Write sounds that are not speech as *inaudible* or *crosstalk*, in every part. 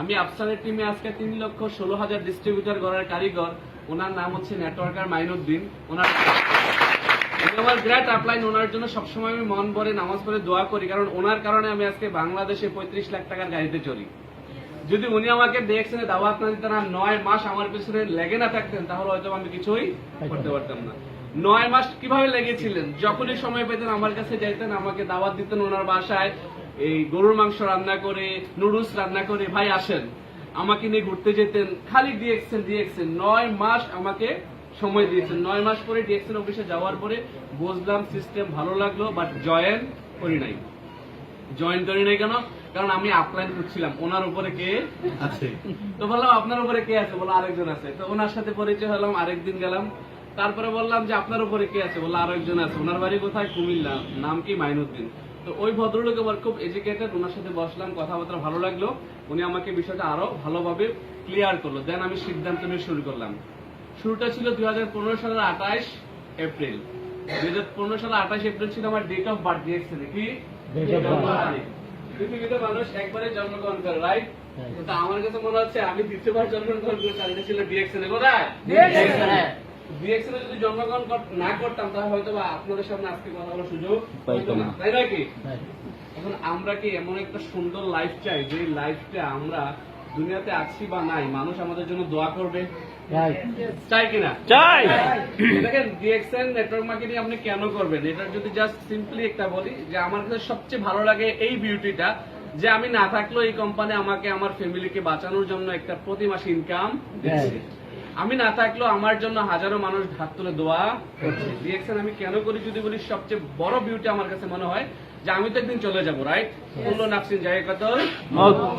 আমি আফসারের টিমে আজকে তিন লক্ষ ষোলো হাজার ডিস্ট্রিবিউটর করার কারিগর। ওনার নাম হচ্ছে নেটওয়ার্কার মাইনুদ্দিন। ওনার আমার গ্রেট আপলাইন ওনার জন্য সবসময় আমি মন ভরে নামাজ পড়ে দোয়া করি, কারণ ওনার কারণে আমি আজকে বাংলাদেশে পঁয়ত্রিশ লাখ টাকার গাড়িতে চড়ি। যদি উনি আমাকে দেখছেন দাওয়াত না দিতেন আর নয় মাস আমার পিছনে লেগে না থাকতেন, তাহলে হয়তো আমি কিছুই করতে পারতাম না। নয় মাস কীভাবে লেগেছিলেন? যখনই সময় পেতেন, আমার কাছে যাইতেন, আমাকে দাওয়াত দিতেন ওনার বাসায়। এই গরুর মাংস রান্না করে, নুডলস রান্না করে, ভাই আসেন। আমাকে নিয়ে ঘুরতে যেতেন, খালি ডিএক্সেন ডিএক্সেন নয় মাস আমাকে সময় দিয়েছেন। নয় মাস পরে ডিএক্সেন অফিসে যাওয়ার পরে বুঝলাম সিস্টেম ভালো লাগল, বাট জয়েন করি নাই। জয়েন করি নাই কেন? কারণ আমি আপলাইন করছিলাম ওনার উপরে কে আছে? তো বললাম, আপনার উপরে কে আছে? বলল, আরেকজন আছে। তো ওনার সাথে পরিচয় হলাম, আরেকদিন গেলাম। তারপরে বললাম যে, আপনার উপরে কে আছে? বলল, আরেকজন আছে। ওনার বাড়ি কোথায়? কুমিল্লা। নাম কি? মাইনুদ্দিন তো ওই ভদ্রলোক আমার খুব এডুকেটেড ওনার সাথে বসলাম কথাবার্তা ভালো লাগল। উনি আমাকে বিষয়টা আরও ভালোভাবে ক্লিয়ার করল। দেন আমি সিদ্ধান্ত নিয়ে শুরু করলাম। শুরুটা ছিল দুই সালের আঠাশ এপ্রিল। দুই সালের আঠাশ এপ্রিল ছিল আমার ডেট অফ বার্থ দিয়েছে কি. পৃথিবীতে মানুষ একবারে জন্মগ্রহণ করে রাইট. আমার কাছে মনে হচ্ছে আমি দ্বিতীয়বার জন্মগ্রহণ করেছি ছিল ডিএক্সএন কোথায়? ডিএক্সএন যদি জন্মগ্রহণ না করতাম তাহলে হয়তো বা আপনাদের সামনে আজকে কথা বলার সুযোগ তাই এখন আমরা কি এমন একটা সুন্দর লাইফ চাই যে লাইফটা আমরা দুনিয়াতে আছি বা নাই মানুষ আমাদের জন্য দোয়া করবে? চাই কিনা চাই! দেখেন ডিএক্সএন নেটওয়ার্ক মার্কেটিং আপনি কেন করবেন? এটা যদি জাস্ট সিম্পলি একটা বলি যে আমার কাছে সবচেয়ে ভালো লাগে এই বিউটিটা যে আমি না থাকলেও এই কোম্পানি আমাকে আমার ফ্যামিলিকে বাঁচানোর জন্য একটা প্রতি মাসে ইনকাম দিচ্ছে। আমি না থাকলেও আমার জন্য হাজারো মানুষ হাত তুলে দোয়া করছে। ডিএক্সএন আমি কেন করি যদি বলি সবচেয়ে বড় বিউটি আমার কাছে মনে হয় যে আমি তো একদিন চলে যাব রাইট পূর্ণ নাফসিন জায়গা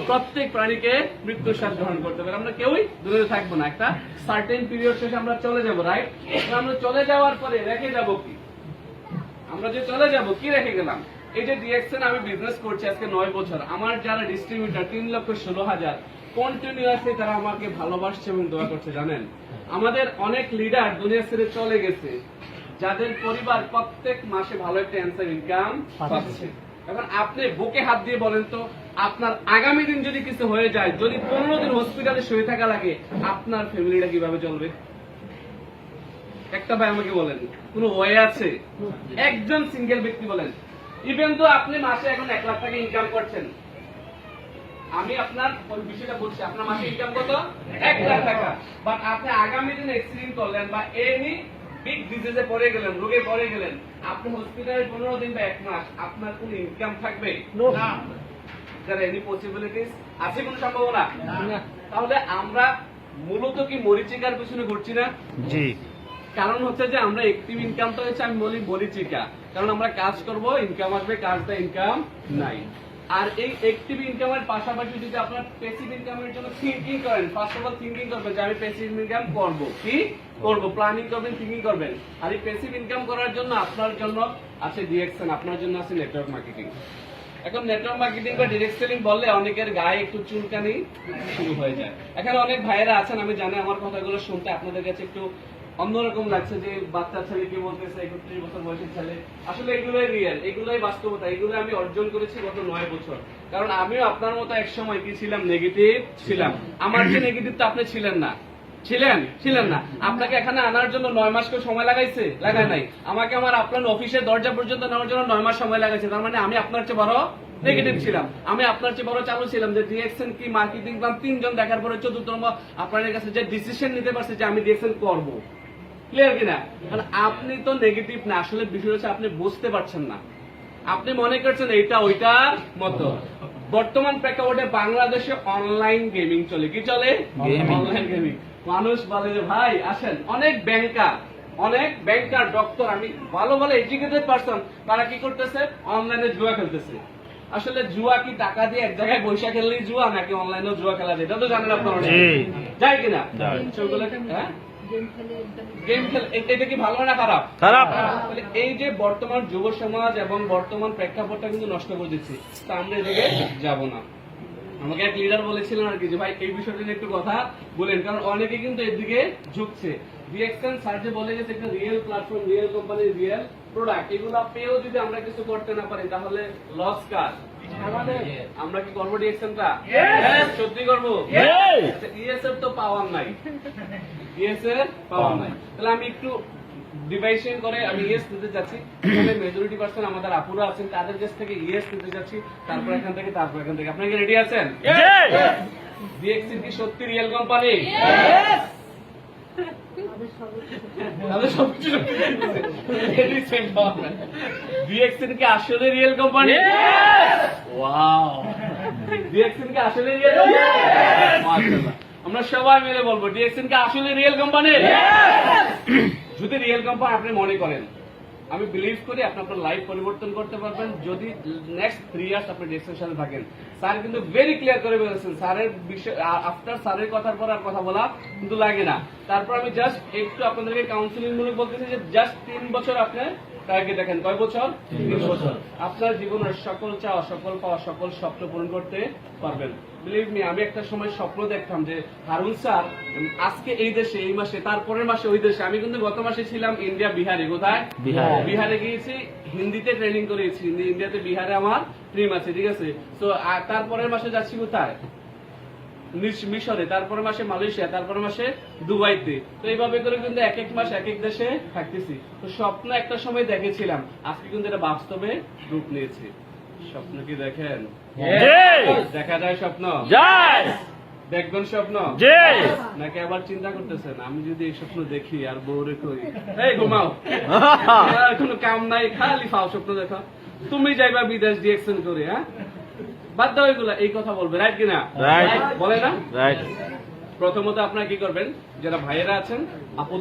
প্রত্যেক প্রাণীকে মৃত্যুর স্বাদ গ্রহণ করতে পারে আমরা কেউই দূরে থাকব না। একটা সার্টেন পিরিয়ড শেষে আমরা চলে যাব রাইট আমরা চলে যাওয়ার পরে রেখে যাব কি? আমরা যে চলে যাব কি রেখে গেলাম? এই যে ডিএক্সএন আমি বিজনেস করছি আজকে নয় বছর। আমার যারা ডিস্ট্রিবিউটার তিন লক্ষ ষোলো হাজার কন্টিনিউয়াসলি তারা আমাকে ভালোবাসছে এবং দোয়া করছে জানেন? আমাদের অনেক লিডার দুনিয়া ছেড়ে চলে গেছে যাদের পরিবার প্রত্যেক মাসে ভালো একটা অ্যান্সার ইনকাম পাচ্ছে। এখন আপনি বুকে হাত দিয়ে বলেন তো আপনার আগামী দিন যদি কিছু হয়ে যায় যদি পনেরো দিন হসপিটালে শুয়ে থাকা লাগে আপনার ফ্যামিলিটা কীভাবে চলবে? একটা ভাই আমাকে বলেন কোন ওয়ে আছে? একজন সিঙ্গেল ব্যক্তি বলেন ইভেন তো আপনি মাসে এখন এক লাখ টাকা ইনকাম করছেন আমি আপনার ওই বিষয়টা বলছি আপনার মাসে ইনকাম কত? এক লাখ টাকা। বাট আপনি আগামী দিনে অ্যাক্সিডেন্ট করলেন বা এনি বিগ ডিজিজে পড়ে গেলেন রোগে পড়ে গেলেন আপনি হসপিটালে পনেরো দিন বা এক মাস আপনার কোন ইনকাম থাকবে? না। এনি পসিবিলিটিস আছে কোন সম্ভাবনা? তাহলে আমরা মূলত কি মরিচিকার পিছনে ঘুরছি না? জি। কারণ হচ্ছে যে আমরা একটিভ ইনকাম তো হচ্ছে আমি বলি মরিচিকা। কারণ আমরা কাজ করব ইনকাম আসবে কাজ দেয় ইনকাম নাই। আর এই একটিভ ইনকামের পাশাপাশি যদি আপনার প্যাসিভ ইনকামের জন্য থিঙ্কিং করেন ফার্স্ট অফ অল থিঙ্কিং করবেন যে আমি প্যাসিভ ইনকাম করব। কি? করব। প্ল্যানিং করবেন থিঙ্কিং করবেন। আর এই প্যাসিভ ইনকাম করার জন্য আপনার জন্য আছে ডিএক্সন আপনার জন্য আছে নেটওয়ার্ক মার্কেটিং এখন নেটওয়ার্ক মার্কেটিং বা ডিরেক্ট সেলিং বললে অনেকের গায়ে একটু চুলকানি শুরু হয়ে যায়। এখানে অনেক ভাইয়েরা আছেন, আমি জানি আমার কথাগুলো শুনতে, আপনাদের কাছে একটু অন্যরকম লাগছে যে বাচ্চা ছেলে কি বলতেছে, একত্রিশ বছর বয়সের ছেলে। আসলে এগুলোই রিয়েল এগুলোই বাস্তবতা, এগুলো আমি অর্জন করেছি গত নয় বছর। কারণ আমিও আপনার মতো এক সময় কি ছিলাম? নেগেটিভ ছিলাম। আমার যে নেগেটিভ তো আপনি ছিলেন না। ছিলেন ছিলেন না। আপনাকে এখানে আনার জন্য নয় মাস কেউ সময় লাগাইছে? লাগায় নাই। আমাকে আমার আপনার অফিসের দরজা পর্যন্ত নেওয়ার জন্য নয় মাস সময় লাগাইছে। তার মানে আমি আপনার চেয়ে বড় নেগেটিভ ছিলাম। আমি আপনার চেয়ে বড় চালু ছিলাম যে ডিএক্সএন কি মার্কেটিং প্ল্যান তিনজন দেখার পরে চতুর্থ নম্বর আপনার কাছে যে ডিসিশন নিতে পারছে যে আমি ডিএক্সএন করব। ক্লিয়ার কিনা? কারণ আপনি তো নেগেটিভ না আসলে বিষয় হচ্ছে আপনি বুঝতে পারছেন না। আপনি মনে করছেন এইটা ওইটার মতো। বর্তমান প্রেক্ষাপটে বাংলাদেশে অনলাইন গেমিং চলে। কি চলে? অনলাইন গেমিং মানুষ বলে যে ভাই আসেন অনেক ব্যাংকার অনেক ব্যাংকার ডক্টর আমি ভালো ভালো এডুকেটেড পারসন তারা কি করতেছে? অনলাইনে জুয়া খেলতেছে। আসলে জুয়া কি টাকা দিয়ে এক জায়গায় বৈশা খেললেই জুয়া নাকি অনলাইনেও জুয়া খেলা যায়? এটা তো জানেন আপনারা। যায় কিনা? সেগুলো হ্যাঁ? গেম খেল এটা কি ভালো না খারাপ? খারাপ। তাহলে এই যে বর্তমান যুব সমাজ এবং বর্তমান প্রেক্ষাপটটা কিন্তু নষ্ট করে দিচ্ছে তা আমরা এদিকে যাব না। আমাকে এক লিডার বলেছিলেন আর কি যে ভাই এই বিষয়টা নিয়ে একটু কথা বলেন কারণ অনেকে কিন্তু এদিকে ঝুঁকছে। রিয়েকশন সার্চে বলে গেছে একটা real platform real company real product এগুলো পেয়েও যদি আমরা কিছু করতে না পারি তাহলে লস কার? আমরা কি করব ডিএক্সএনটা সত্যি করব? ইএসএফ তো পাওয়ার নাই। ইএসএফ পাওয়ার নাই। তাহলে আমি একটু ডিভাইশন করে আমি ইএস নিতে এখানে মেজরিটি পার্সেন্ট আমাদের আপুরা আছেন তাদের কাছ থেকে ইএস নিতে যাচ্ছি। তারপর এখান থেকে তারপর এখান থেকে। আপনারা কি রেডি আছেন? ডিএক্সি কি সত্যি রিয়েল কোম্পানি তাদের সবকিছু ডিএক্সিন কি আসলে রিয়েল কোম্পানি ওয়াও ডিএক্সিন কি আসলে রিয়েল কোম্পানি আমরা সবাই মিলে বলব ডিএক্সিন কি আসলে রিয়েল কোম্পানি *clears throat* যদি রিয়েল কোম্পানি আপনি মনে করেন আমি বিলিভ করি আপনি আপনার লাইফ পরিবর্তন করতে পারবেন। যদি নেক্সট থ্রি ইয়ার্স আপনি ডিসকাশনে থাকেন। স্যার কিন্তু ভেরি ক্লিয়ার করে বলেছেন, স্যারের বিষয় আফটার স্যারের কথার পর আর কথা বলা কিন্তু লাগে না। তারপর আমি জাস্ট একটু আপনাদেরকে কাউন্সিলিং মূলক বলতেছি যে জাস্ট তিন বছর আপনি তাকে দেখেন কয় বছর? তিন বছর। আপনার জীবনের সকল চাওয়া সকল পাওয়া সকল স্বপ্ন পূরণ করতে পারবেন। বিলিভ মি আমি একটা সময় স্বপ্ন দেখতাম যে হারুন স্যার আজকে এই দেশে এই মাসে তারপরের মাসে ওই দেশে। আমি কিন্তু গত মাসে ছিলাম ইন্ডিয়া বিহারে। কোথায়? বিহারে। গিয়েছি হিন্দিতে ট্রেনিং করেছি। ইন্ডিয়াতে বিহারে আমার ট্রিম আছে ঠিক আছে? তো তারপরের মাসে যাচ্ছি কোথায়? মিশরে তারপরে মাসে মালয়েশিয়া তারপরে মাসে দুবাইতে। তো এইভাবে করে কিন্তু এক এক মাস এক এক দেশে থাকতেছি। তো স্বপ্ন একটা সময় দেখেছিলাম। আজকে কিন্তু এটা বাস্তবে রূপ নিয়েছে। স্বপ্ন কি দেখেন? দেখা যায় স্বপ্ন? দেখবেন স্বপ্ন? নাকি আবার চিন্তা করতেছেন আমি যদি এই স্বপ্ন দেখি আর বউরে কই? এই ঘুমাও। *laughs* কোনো কাম নাই খালি ফাও স্বপ্ন দেখো। তুমি যাইবা বিদেশ ডিএকশন করে হ্যাঁ? বাদ দাও এগুলা এই কথা বলবে রাইট কিনা? বলে না? রাইট প্রথমত আপনারা কি করবেন যারা ভাইয়েরা আছেন আপু